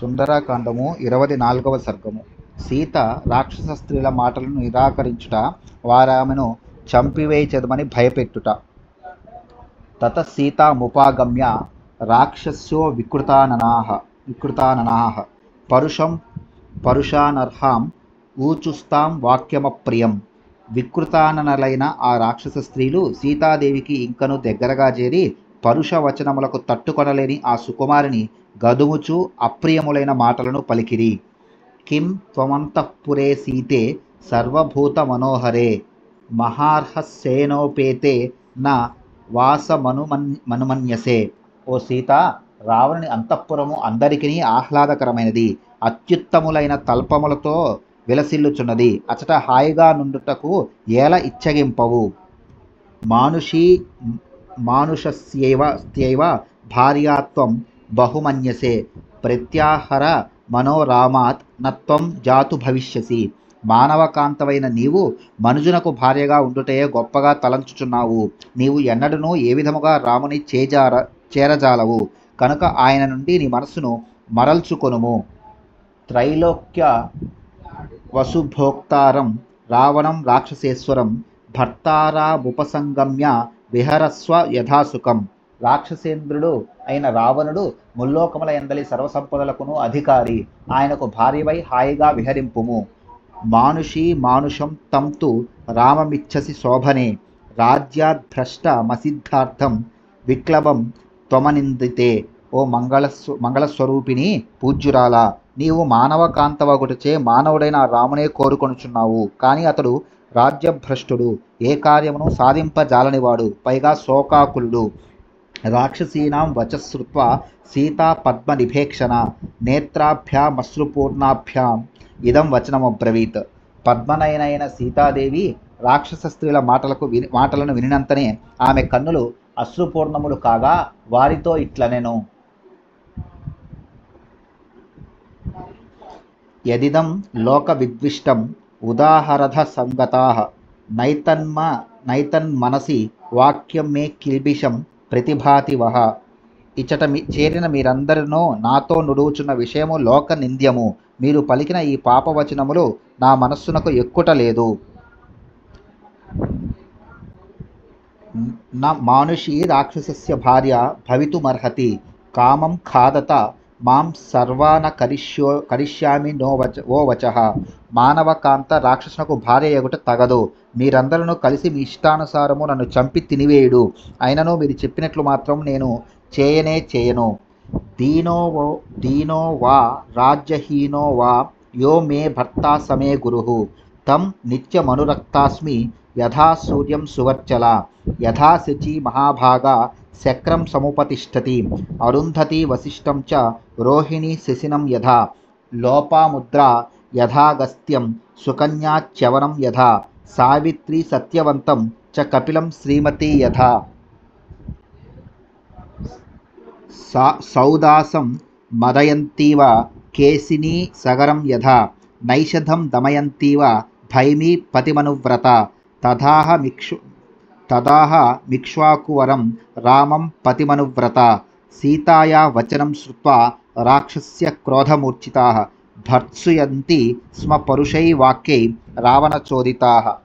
సుందరకాండము ఇరవై నాలుగవ సర్గము. సీత రాక్షస స్త్రీల మాటలను నిరాకరించుట వారామెను చంపివేయచదమని భయపెట్టుట. తత సీతాముపాగమ్య రాక్షస్యో వికృతాననాహ వికృతాననాహ. పరుషం పరుషానర్హాం ఊచుస్తాం వాక్యమప్రియం. వికృతాననలైన ఆ రాక్షస స్త్రీలు సీతాదేవికి ఇంకను దగ్గరగా చేరి పరుష వచనములకు తట్టుకొనలేని ఆ సుకుమారిని గదుముచు అప్రియములైన మాటలను పలికిరి. కిం త్వమంతఃపురే సీతే సర్వభూత మనోహరే మహార్హసేనోపేతే నా వాసమనుమన్ మనుమన్యసే ఓ సీత రావణుని అంతఃపురము అందరికీ ఆహ్లాదకరమైనది. అత్యుత్తములైన తల్పములతో విలసిల్లుచున్నది. అచట హాయిగా నుండుటకు ఏల ఇచ్చగింపవు. మానుషీ మానుషస్యైవ స్యైవ భార్యాత్వం బహుమన్యసే ప్రత్యాహర మనోరామాత్ నత్వం జాతు భవిష్యసి మానవకాంతమైన నీవు మనుజునకు భార్యగా ఉండుటయే గొప్పగా తలంచుచున్నావు। నీవు ఎన్నడనూ ఏ విధముగా రాముని చేజార చేరజాలవు। కనుక ఆయన నుండి నీ మనస్సును మరల్చుకొనుము। త్రైలోక్య వసుభోక్తారం రావణం రాక్షసేశ్వరం భర్తారాముపసంగమ్య విహరస్వ యథాసుఖం రాక్షసేంద్రుడు అయిన రావణుడు ముల్లోకముల ఎందలి సర్వసంపదలకును అధికారి. ఆయనకు భార్యవై హాయిగా విహరింపుము. మానుషి మానుషం తంతు రామమిచ్చసి శోభనే. రాజ్యాద్భ్రష్ట మసిద్ధార్థం విక్లవం త్వమనిందితే. ఓ మంగళస్వ మంగళస్వరూపిణి పూజ్యురాల నీవు మానవ కాంతవగుటచే మానవుడైన రామునే కోరుకొనుచున్నావు. కానీ అతడు రాజ్యభ్రష్టుడు. ఏ కార్యమును సాధింపజాలనివాడు? పైగా శోకాకులుడు. రాక్షసీనాం వచశ్రుత్వ సీతా పద్మ నిభేక్షణ నేత్రాభ్యాం నేత్రాభ్యామశ్రుపూర్ణాభ్యాం. ఇదం వచనమబ్రవీత్ పద్మనయనైన సీతాదేవి రాక్షస స్త్రీల మాటలకు విని మాటలను వినినంతనే ఆమె కన్నులు అశ్రుపూర్ణములు కాగా వారితో ఇట్లనెను. యదిదం లోక విద్విష్టం ఉదాహరథ సంగతా. నైతన్మ నైతన్మనసి వాక్యం మే కిల్బిషం ప్రతిభాతి వహ. ఇచ్చట మీ చేరిన మీరందరినో నాతో నుడువుచున్న విషయము లోక నింద్యము. మీరు పలికిన ఈ పాపవచనములు నా మనస్సునకు ఎక్కుట లేదు. నా మానుషి రాక్షసస్య భార్య భవితుమర్హతి. కామం ఖాదత మాం సర్వాన కరిష్యో కరిష్యామి నో వచ ఓ వచ. మానవకాంత రాక్షసునకు భార్య ఎగుట తగదు. మీరందరూ కలిసి మీ ఇష్టానుసారము నన్ను చంపి తినివేయుడు. అయినను మీరు చెప్పినట్లు మాత్రం నేను చేయనే చేయను. దీనో వో దీనో వా రాజ్యహీనో వా యో మే భర్తా సమే గురు. తం నిత్యమనురక్తాస్మి యథా సూర్యం సువర్చల. యథా శచి మహాభాగా శక్రం సముపతిష్టతి. అరుంధతి వశిష్టం చ రోహిణి శశినం యథా లోపాముద్ర యథాగస్త్యం సుకన్యాచ్యవనం యథా సావిత్రి సత్యవంతం చ కపిలం శ్రీమతి యథా. సౌదాసం మదయంతీవ కేసినీ సగరం యథా నైషధం దమయంతీవ భైమీ పతిమనువ్రత తథాహ మిక్షు తదాహ మిక్ష్వాకువరం రామం పతిమనువ్రత సీతాయా వచనం శ్రుత్వా రాక్షస్య క్రోధమూర్ఛితా భర్త్సుయంతి స్మ పరుషై వాక్యై రావణచోదితా.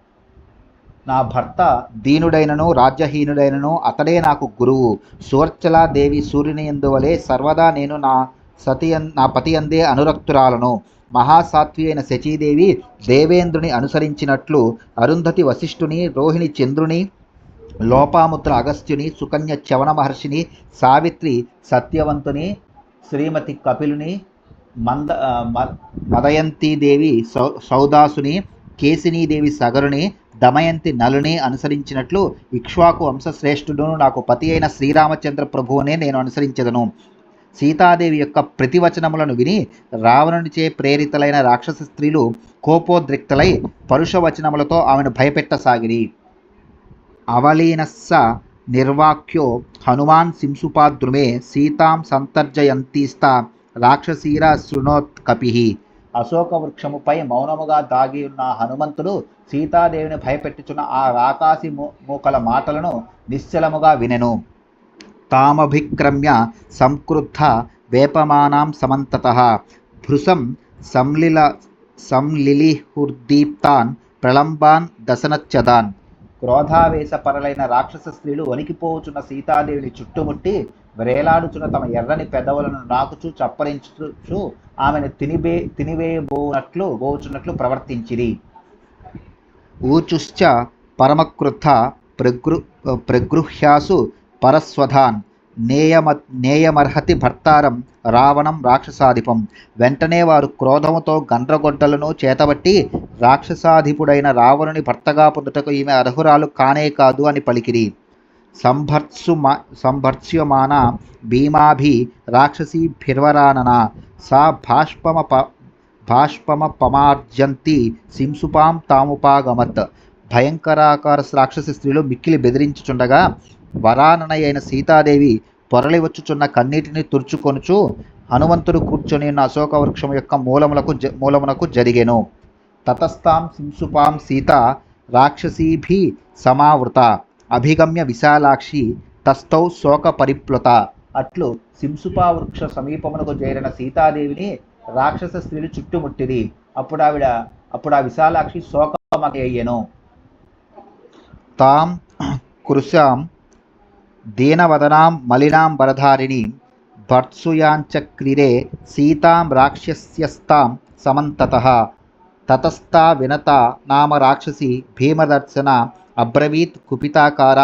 నా భర్త దీనుడైనను రాజ్యహీనుడైనను అతడే నాకు గురువు. సువర్చలాదేవి సూర్యుని ఎందువలే సర్వదా నేను నా సతియన్ నా పతి అందే అనురక్తురాలను. మహాసాత్వి అయిన శచీదేవి దేవేంద్రుని అనుసరించినట్లు అరుంధతి వశిష్ఠుని రోహిణి చంద్రుని లోపాముద్ర అగస్త్యుని సుకన్య చవన మహర్షిని సావిత్రి సత్యవంతుని శ్రీమతి కపిలుని మంద మదయంతీదేవి సౌ సౌదాసుని కేసినీదేవి సగరుని దమయంతి నలుని అనుసరించినట్లు ఇక్ష్వాకు వంశశ్రేష్ఠుడును నాకు పతి అయిన శ్రీరామచంద్ర ప్రభువునే నేను అనుసరించదను. సీతాదేవి యొక్క ప్రతివచనములను విని రావణునిచే ప్రేరితులైన రాక్షస స్త్రీలు కోపోద్రిక్తలై పరుషవచనములతో ఆమెను భయపెట్టసాగిరి. అవలీనస్స నిర్వాక్యో హనుమాన్ సింసుపాద్రుమే సీతాం సంతర్జయంతీస్తా రాక్షసీర శృణోత్ కపి. అశోక వృక్షముపై మౌనముగా దాగి ఉన్న హనుమంతుడు సీతాదేవిని భయపెట్టుచున్న ఆ రాకాసి మూకల మాటలను నిశ్చలముగా వినెను. తామభిక్రమ్య సంక్రుద్ధ వేపమానాం సమంతత. భృశం సంలిల సంలిలిహుర్దీప్తాన్ ప్రళంబాన్ దశనచ్చదాన్. క్రోధావేశపరలైన రాక్షస స్త్రీలు వణికిపోవచున్న సీతాదేవిని చుట్టుముట్టి వ్రేలాడుచున్న తమ ఎర్రని పెదవులను నాకుచు చప్పరించుచు ఆమెను తినివే తినివేయబోనట్లు బోచున్నట్లు ప్రవర్తించిరి. ఊచుశ్చ పరమక్రుద్ధ ప్రగృ ప్రగృహ్యాసు పరస్వధాన్. నేయమ నేయమర్హతి భర్తారం రావణం రాక్షసాధిపం. వెంటనే వారు క్రోధముతో గండ్రగొడ్డలను చేతబట్టి రాక్షసాధిపుడైన రావణుని భర్తగా పొందుటకు ఈమె అర్హురాలు కానే కాదు అని పలికిరి. సంభర్త్సు సంభర్త్స్యమాన భీమాభి రాక్షసీభిర్వరానన సా భాష్పమ ప భాష్పమ పమార్జంతి సింసుపాం తాముపాగమత్. భయంకరాకార రాక్షసి స్త్రీలు మిక్కిలి బెదిరించుచుండగా వరానన అయిన సీతాదేవి పొరలి వచ్చుచున్న కన్నీటిని తుడుచుకొనుచు హనుమంతుడు కూర్చొని ఉన్న అశోక వృక్షం యొక్క మూలములకు జ మూలమునకు జరిగెను. తతస్తాం సింసుపాం సీత రాక్షసీభి సమావృత. అభిగమ్య విశాలాక్షి తస్థౌ శోక పరిప్లుత అట్లు సింసుపా వృక్ష సమీపమునకు చేరిన సీతాదేవిని రాక్షస స్త్రీలు చుట్టుముట్టిది అప్పుడు ఆవిడ అప్పుడు ఆ విశాలాక్షి శోకమయ్యను తాం కృశాం దీనవదనాం మలినాం వరధారిణి భర్త్సుయాంచక్రిరే సీతాం రాక్షస్యస్తాం సమంతత తతస్థా వినత నామ రాక్షసి భీమదర్శన అబ్రవీత్ కుపితాకార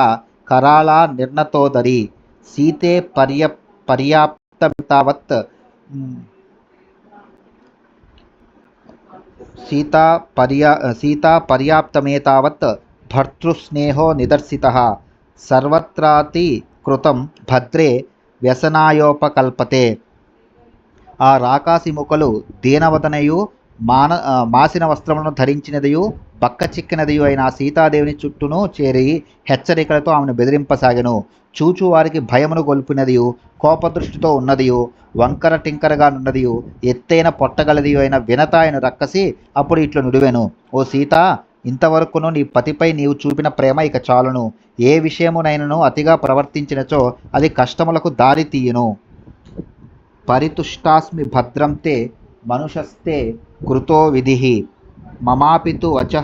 కరాళా నిర్ణతోదరి సీతే పర్య పర్యాప్తమితావత్ సీతా పర్యా సీతా పర్యాప్తమేతావత్ భర్తృస్నేహో నిదర్శిత సర్వత్రాతి కృతం భద్రే వ్యసనాయోపకల్పతే. ఆ రాకాసి ముఖలు దీనవదనయు మాన మాసిన వస్త్రములను ధరించినదియు బక్క చిక్కినదియు అయిన సీతాదేవిని చుట్టూను చేరి హెచ్చరికలతో ఆమెను బెదిరింపసాగెను. చూచు వారికి భయమును గొల్పినదియు కోపదృష్టితో ఉన్నదియు వంకర టింకరగా నున్నదియు ఎత్తైన పొట్టగలదియు అయిన వినత ఆయన రక్కసి అప్పుడు ఇట్లు నుడివెను. ఓ సీత ఇంతవరకును నీ పతిపై నీవు చూపిన ప్రేమ ఇక చాలును. ఏ విషయమునైనను అతిగా ప్రవర్తించినచో అది కష్టములకు దారి తీయును. పరితుష్టాస్మి భద్రంతే మనుషస్తే కృతో విధి మమాపితు వచ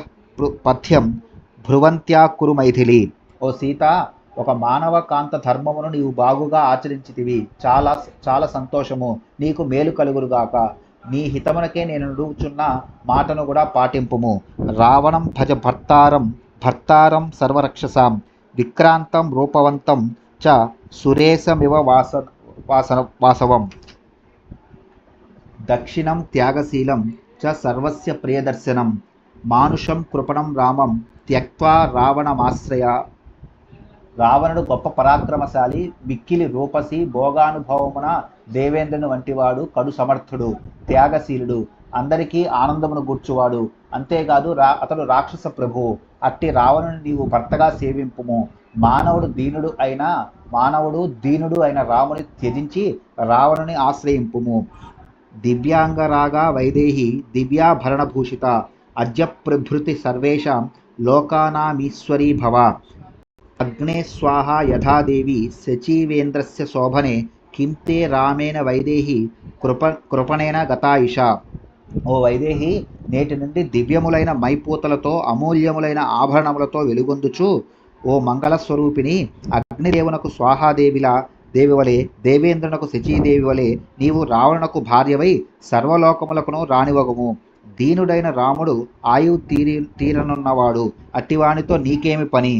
పథ్యం భ్రువంత్యా కురు మైథిలి. ఓ సీత ఒక మానవ కాంత ధర్మమును నీవు బాగుగా ఆచరించితివి. చాలా చాలా సంతోషము. నీకు మేలు కలుగురుగాక నీ హితమునకే నేను నడుచున్న మాటను కూడా పాటింపుము. రావణం భజ భర్తారం భర్తారం సర్వరక్షసాం. విక్రాంతం రూపవంతం చ సురేశమివ వాస వాసన వాసవం. దక్షిణం త్యాగశీలం చ సర్వస్య ప్రియదర్శనం. మానుషం కృపణం రామం త్యక్వా రావణమాశ్రయ. రావణుడు గొప్ప పరాక్రమశాలి మిక్కిలి రూపసి భోగానుభవమున దేవేంద్రుని వంటివాడు కడు సమర్థుడు త్యాగశీలుడు అందరికీ ఆనందమును గూర్చువాడు. అంతేకాదు రా అతడు రాక్షస ప్రభువు అట్టి రావణుని నీవు భర్తగా సేవింపుము. మానవుడు దీనుడు అయిన మానవుడు దీనుడు అయిన రాముని త్యజించి రావణుని ఆశ్రయింపుము. దివ్యాంగరాగా వైదేహి దివ్యాభరణభూషిత అద్య సర్వేషాం లోకానామీశ్వరీ భవ. అగ్నే స్వాహ యథాదేవి సచీవేంద్రస్య శోభనే కిం తే రామేణ వైదేహి కృప కృపణేన గతాయుష ఓ వైదేహి నేటి నుండి దివ్యములైన మైపూతలతో అమూల్యములైన ఆభరణములతో వెలుగొందుచు ఓ మంగళస్వరూపిణి అగ్నిదేవునకు స్వాహాదేవిలా దేవి వలె దేవేంద్రునకు శచీదేవి వలె నీవు రావణకు భార్యవై సర్వలోకములకును రానివగుము దీనుడైన రాముడు ఆయువు తీరి తీరనున్నవాడు అట్టివానితో నీకేమి పని?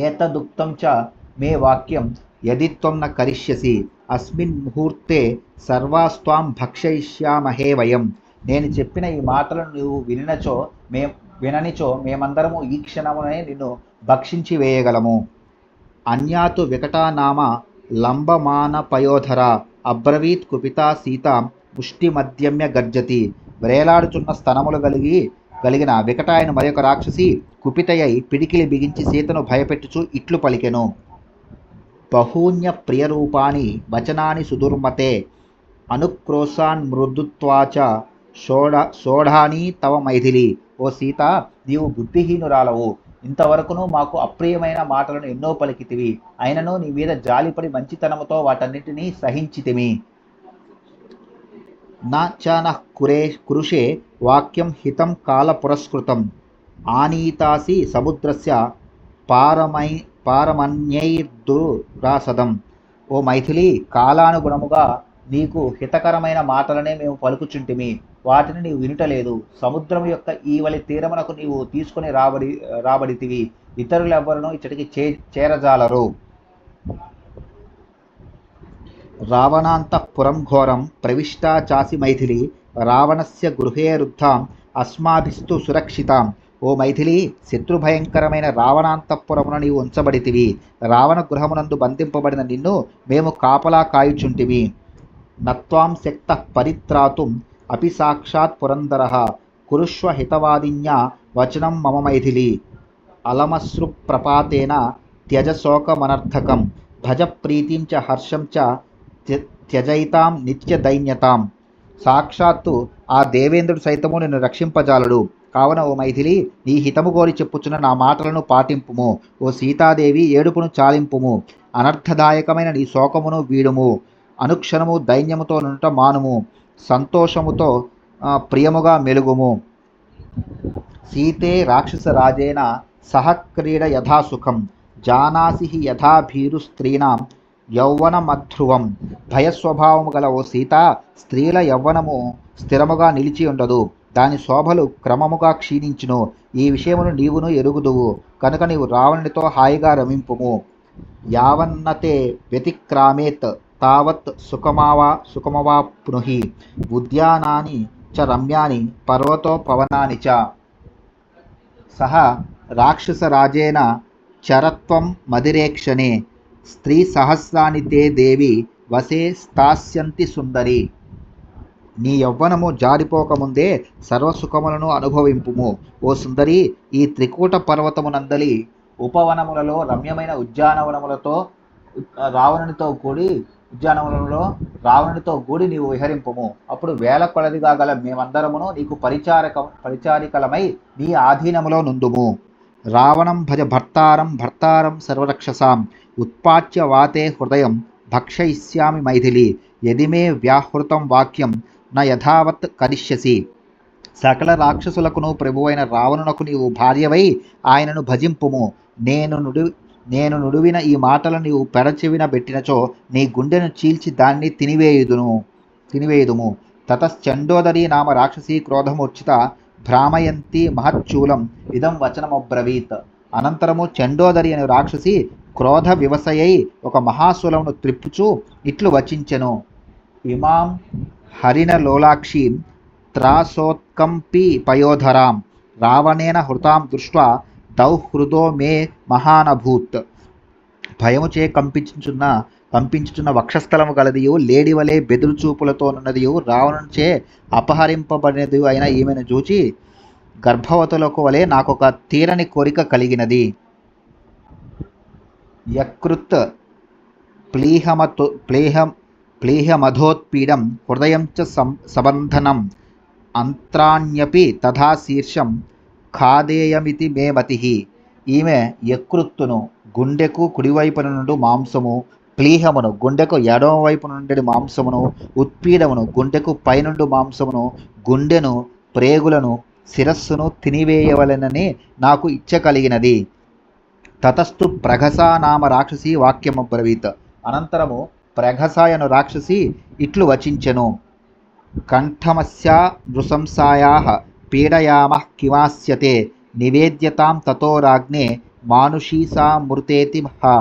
ఏతదుక్తం చ మే వాక్యం యది త్వం న కరిష్యసి అస్మిన్ ముహూర్తే సర్వాస్వాం భక్షయిష్యామహే వయం నేను చెప్పిన ఈ మాటలను నువ్వు వినినచో మే విననిచో మేమందరము ఈ క్షణమునే నిన్ను భక్షించి వేయగలము. అన్యాతు వికటానామ లంబమాన పయోధర అబ్రవీత్ కుపితా సీత ముష్టిమద్యమ్య గర్జతి. వ్రేలాడుచున్న స్తనములు కలిగి కలిగిన వికటాయన మరొక రాక్షసి కుపితయై పిడికిలి బిగించి సీతను భయపెట్టుచు ఇట్లు పలికెను. బహూన్యప్రియరూపాణి వచనాని సుదుర్మతే అనుక్రోశాన్ మృదుత్వాచ షోఢ షోఢాని తవ మైథిలి. ఓ సీత నీవు బుద్ధిహీనురాలవు. ఇంతవరకును మాకు అప్రియమైన మాటలను ఎన్నో పలికితివి. అయినను నీ మీద జాలిపడి మంచితనముతో వాటన్నిటినీ సహించితిమి. నా కురే కురుషే వాక్యం హితం కాల పురస్కృతం ఆనీతాసి సముద్రస్య పారమై పారమన్యైర్దురాసదం. ఓ మైథిలి కాలానుగుణముగా నీకు హితకరమైన మాటలనే మేము పలుకుచుంటిమి. వాటిని నీవు వినుటలేదు. సముద్రం యొక్క ఈవలి తీరమునకు నీవు తీసుకుని రాబడి రాబడితివి. ఇతరులెవ్వరూ ఇచ్చటికి చే చేరజాలరు. రావణాంతఃపురం ఘోరం ప్రవిష్టా చాసి మైథిలి రావణస్య గృహే రుద్ధాం అస్మాభిస్తు సురక్షితాం. ఓ మైథిలి శత్రుభయంకరమైన రావణాంతఃపురమున నీవు ఉంచబడితివి. రావణ గృహమునందు బంధింపబడిన నిన్ను మేము కాపలా కాయుచుంటివి. నత్వాం శక్త పరిత్రాతుం అపి సాక్షాత్ పురందర. కురుష్వ హితవాదిన్య వచనం మమ మైథిలి. అలమశ్రు ప్రపాతేన త్యజ శోకమనర్థకం భజ ప్రీతిం చ హర్షం చ త్యజయితాం నిత్య దైన్యతాం సాక్షాత్తు ఆ దేవేంద్రుడు సైతము నిన్ను రక్షింపజాలడు. కావున ఓ మైథిలి నీ హితము కోరి చెప్పుచున్న నా మాటలను పాటింపుము. ఓ సీతాదేవి ఏడుపును చాలింపుము. అనర్థదాయకమైన నీ శోకమును వీడుము. అనుక్షణము దైన్యముతో నుంట మానుము. సంతోషముతో ప్రియముగా మెలుగుము. సీతే రాక్షసరాజేన సహక్రీడ యథా సుఖం జానాసి యథాభీరు యథా భీరు యౌవనమధ్రువం. భయస్వభావము గల ఓ సీత స్త్రీల యవ్వనము స్థిరముగా నిలిచి ఉండదు. దాని శోభలు క్రమముగా క్షీణించును. ఈ విషయమును నీవును ఎరుగుదువు. కనుక నీవు రావణునితో హాయిగా రమింపుము. యావన్నతే వ్యతిక్రామేత్ తావత్ సుఖమావా సుఖమవాప్నుహి ఉద్యానాని చ రమ్యాని పర్వతో పవనాని చ. సహ రాక్షసరాజేన చరత్వం మదిరేక్షణే స్త్రీ సహస్రాని తే దేవి వసే స్థాస్యంతి సుందరి. నీ యవ్వనము జారిపోకముందే సర్వసుఖములను అనుభవింపుము. ఓ సుందరి ఈ త్రికూట పర్వతమునందలి ఉపవనములలో రమ్యమైన ఉద్యానవనములతో రావణునితో కూడి ఉద్యానవనంలో రావణునితో కూడి నీవు విహరింపము. అప్పుడు వేల కొలదిగా గల మేమందరమును నీకు పరిచారక పరిచారికలమై నీ ఆధీనములో నుందుము. రావణం భజ భర్తారం భర్తారం సర్వరక్షసాం. ఉత్పాచ్య వాతే హృదయం భక్షయిష్యామి మైథిలి. యది మే వ్యాహృతం వాక్యం. నా యథావత్ కరిష్యసి. సకల రాక్షసులకును ప్రభువైన రావణునకు నీవు భార్యవై ఆయనను భజింపుము. నేను నుడి నేను నుడివిన ఈ మాటలు నీవు పెడచెవిన పెట్టినచో నీ గుండెను చీల్చి దాన్ని తినివేయుదును తినివేయుదుము. తతశ్చండోదరి నామ రాక్షసి క్రోధమూర్చిత భ్రామయంతి మహచ్చూలం ఇదం వచనమబ్రవీత్. అనంతరము చండోదరి అనే రాక్షసి క్రోధ వివసయై ఒక మహాశూలమును త్రిప్పుచు ఇట్లు వచించెను. ఇమాం హరిణ లోలాక్షి త్రాసోత్కంపి పయోధరాం రావణేన హృతాం దృష్ట్వా దౌహృదో మే మహానభూత్. భయముచే కంపించుచున్న కంపించుచున్న వక్షస్థలము గలదియు లేడి బెదురుచూపులతోనున్నదియు రావణుచే రావణునిచే అపహరింపబడినది అయిన ఈమెను చూచి గర్భవతులకు వలె నాకొక తీరని కోరిక కలిగినది. యకృత్ ప్లీహమతో ప్లేహం ప్లీహమధోత్పీడం హృదయం చ సం సబంధనం. అంత్రాణ్యపి తథా శీర్షం ఖాదేయమితి మే మతి ఈమె యకృత్తును గుండెకు కుడివైపున నుండి మాంసము ప్లీహమును గుండెకు ఎడమ వైపు నుండి మాంసమును ఉత్పీడమును గుండెకు పైనుండి మాంసమును గుండెను ప్రేగులను శిరస్సును తినివేయవలెనని నాకు ఇచ్చ కలిగినది. తతస్థు ప్రఘసా నామ రాక్షసి వాక్యమబ్రవీత్ అనంతరము ప్రఘసాయను రాక్షసి ఇట్లు వచించెను. కంఠమస్యా నృశంసాయా పీడయామ కిమాస్యతే నివేద్యతాం తతో రాజ్ఞే మానుషీసా మృతేతి హ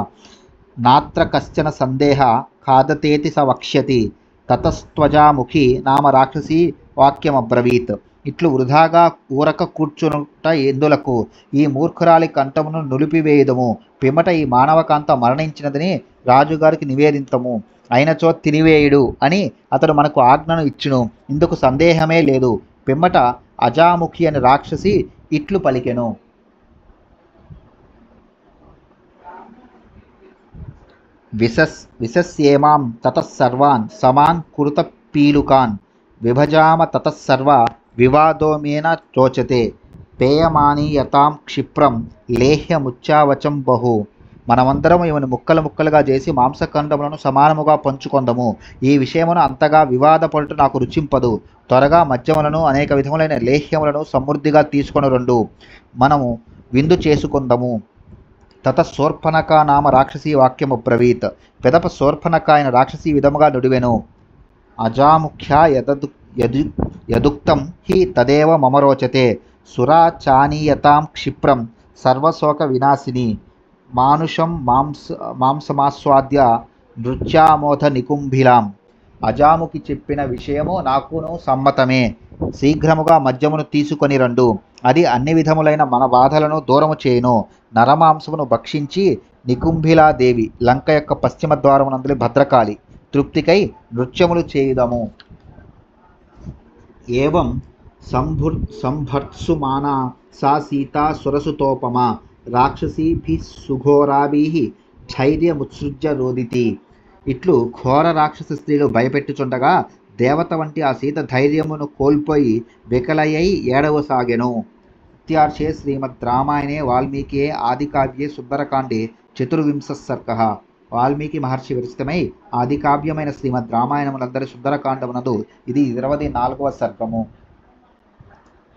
నాత్ర కశ్చన సందేహ ఖాదతేతి స వక్ష్యతి తతస్త్వజాముఖి నామ రాక్షసి వాక్యమబ్రవీత్. ఇట్లు వృధాగా ఊరక కూర్చునుట ఎందులకు? ఈ మూర్ఖురాలి కంఠమును నులిపివేయదము. పిమ్మట ఈ మానవకాంత మరణించినదని రాజుగారికి నివేదింతము. అయినచో తినివేయుడు అని అతడు మనకు ఆజ్ఞను ఇచ్చును. ఇందుకు సందేహమే లేదు. పిమ్మట అజాముఖి అని రాక్షసి ఇట్లు పలికెను. విశస్ విశస్యేమాం తతస్సర్వాన్ సమాన్ కురుత పీలుకాన్. విభజామ తతస్సర్వ వివాదోమేన చోచతే పేయమానీయతాం క్షిప్రం లేహ్యముచ్చావచం బహు మనమందరం ఈమెను ముక్కలు ముక్కలుగా చేసి మాంసఖండములను సమానముగా పంచుకొందము. ఈ విషయమును అంతగా వివాదపడుట నాకు రుచింపదు. త్వరగా మద్యములను అనేక విధములైన లేహ్యములను సమృద్ధిగా తీసుకొని రెండు మనము విందు చేసుకుందము. తత శూర్పణక నామ రాక్షసీ వాక్యము బ్రవీత్. పెదప శూర్పణక అయిన రాక్షసీ విధముగా నుడివెను. అజాముఖ్య యదదు యదు యదుక్తం హి తదేవ మమ రోచతే. సురాచానీయతాం క్షిప్రం. సర్వశోక వినాశిని. మానుషం మాంస మాంసమాస్వాద్య నృత్యామోధ నికుంభిలాం. అజాముకి చెప్పిన విషయము నాకును సమ్మతమే. శీఘ్రముగా మద్యమును తీసుకొని రండు. అది అన్ని విధములైన మన బాధలను దూరము చేయును. నరమాంసమును భక్షించి నికుంభిలాదేవి లంక యొక్క పశ్చిమ ద్వారమునందులి భద్రకాళి. తృప్తికై నృత్యములు చేయుదము. ఏవం సంభుర్ సంభర్త్సుమానా సా సీతా సురసుతోపమా రాక్షసీభిः సుఘోరాభీ ధైర్యముత్సృజ్య రోదితి. ఇట్లు ఘోర రాక్షస స్త్రీలు భయపెట్టుచుండగా దేవత వంటి ఆ సీత ధైర్యమును కోల్పోయి వికలయ్యై ఏడవసాగెను. ఇత్యార్షే శ్రీమద్ రామాయణే వాల్మీకి ఆదికావ్యే సుందరకాండే చతుర్వింశ సర్గ. వాల్మీకి మహర్షి విరచితమై ఆదికావ్యమైన శ్రీమద్ రామాయణములందరి సుందరకాండమునందు ఇది ఇరవై నాలుగవ సర్గము.